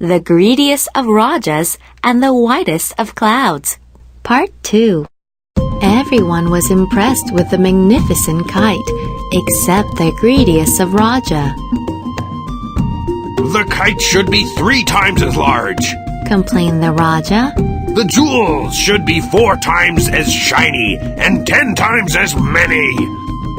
The Greediest of Rajas and the Whitest of Clouds. Part 2 Everyone was impressed with the magnificent kite, except the greediest of Raja, The kite should be three times as large. complained the Raja. The jewels should be four times as shiny and ten times as many.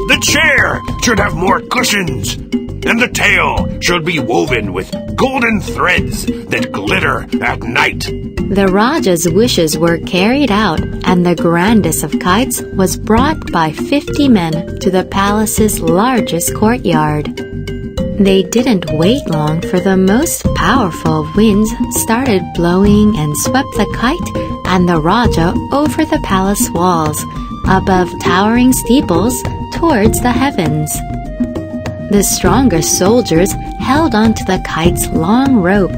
The chair should have more cushions. And the tail should be woven with golden threads that glitter at night. The Raja's wishes were carried out, and the grandest of kites was brought by fifty men to the palace's largest courtyard. They didn't wait long for the most powerful winds started blowing and swept the kite and the Raja over the palace walls, above towering steeples towards the heavens. The strongest soldiers held onto the kite's long rope.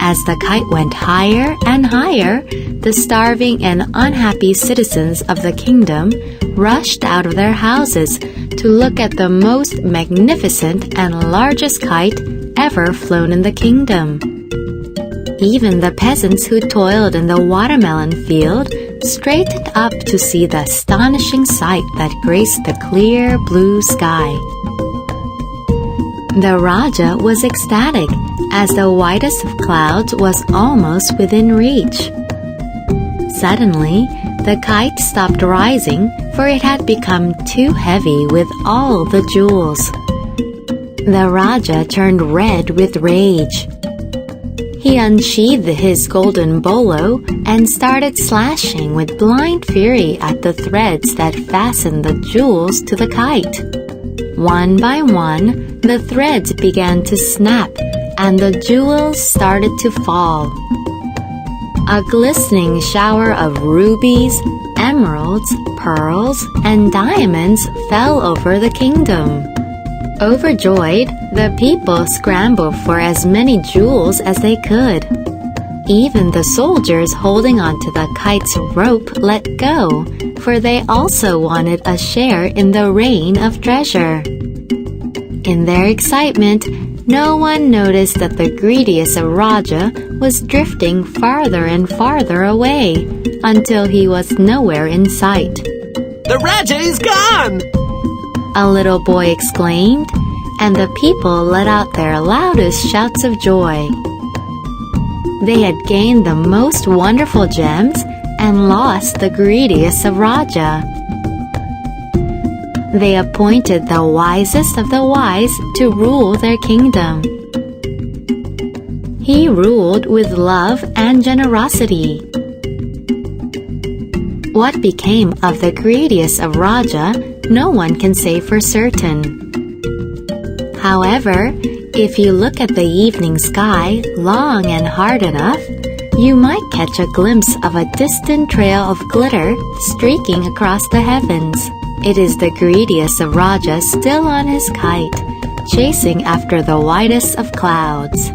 As the kite went higher and higher, the starving and unhappy citizens of the kingdom rushed out of their houses to look at the most magnificent and largest kite ever flown in the kingdom. Even the peasants who toiled in the watermelon field straightened up to see the astonishing sight that graced the clear blue sky. The Raja was ecstatic as the whitest of clouds was almost within reach. Suddenly, the kite stopped rising, for it had become too heavy with all the jewels. The Raja turned red with rage. He unsheathed his golden bolo and started slashing with blind fury at the threads that fastened the jewels to the kite. One by one, the threads began to snap and the jewels started to fall. A glistening shower of rubies, emeralds, pearls, and diamonds fell over the kingdom. Overjoyed, the people scrambled for as many jewels as they could. Even the soldiers holding onto the kite's rope let go, for they also wanted a share in the rain of treasure. In their excitement, no one noticed that the greediest of Raja was drifting farther and farther away until he was nowhere in sight. The Raja is gone! A little boy exclaimed, and the people let out their loudest shouts of joy. They had gained the most wonderful gems and lost the greediest of Raja. They appointed the wisest of the wise to rule their kingdom. He ruled with love and generosity. What became of the greediest of Raja, no one can say for certain. However, if you look at the evening sky long and hard enough, you might catch a glimpse of a distant trail of glitter streaking across the heavens. It is the greediest of Raja still on his kite, chasing after the whitest of clouds.